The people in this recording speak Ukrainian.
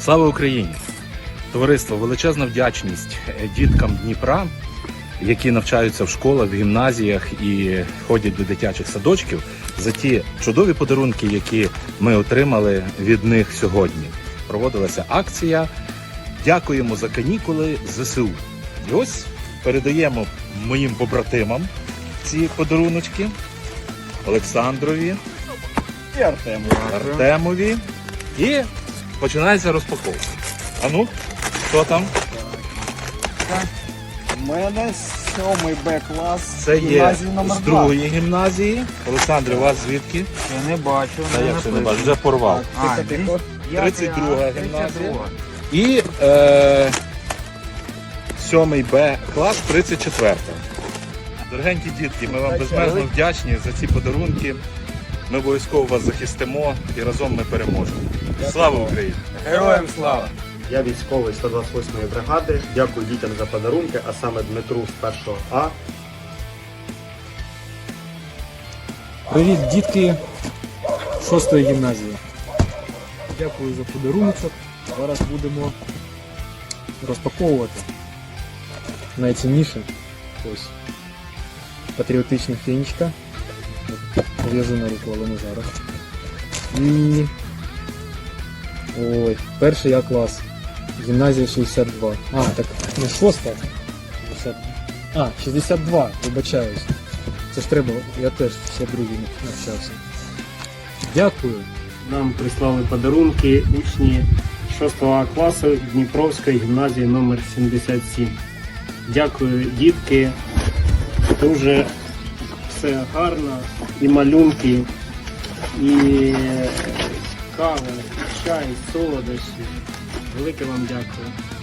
Слава Україні! Товариство, величезна вдячність діткам Дніпра, які навчаються в школах, в гімназіях і ходять до дитячих садочків за ті чудові подарунки, які ми отримали від них сьогодні. Проводилася акція. Дякуємо за канікули ЗСУ. І ось передаємо моїм побратимам ці подаруночки Олександрові, І Артем. Артемові. І починається розпаковка. А ну, що там? У мене сьомий Б клас. Це є гімназії номер з другої гімназії. Олександр, у вас звідки? Я не бачу. Та як це не бачу? Вже порвав. А, Тихо, тихо. 32 гімназія. І е, 7 Б клас 34. Дорогенькі дітки, ми вам безмежно вдячні за ці подарунки. Ми обов'язково вас захистимо і разом ми переможемо. Слава Україні! Героям слава! Я військовий 128-ї бригади. Дякую дітям за подарунки, а саме Дмитру з першого А. Привіт, дітки шостої гімназії. Дякую за подаруночок. Зараз будемо розпаковувати найцінніше. Ось патріотична фінічка. От, Пов'яжу на руку, але не зараз. І. Ой, перший А клас. Гімназія 62. А, так не шоста. 60. А, 62, вибачаюсь. Це ж треба, я теж в 62 навчався. Дякую. Нам прислали подарунки учні 6 класу Дніпровської гімназії номер 77. Дякую, дітки. Дуже все гарно. І малюнки, і кава, чай, солодощі. Велике вам дякую.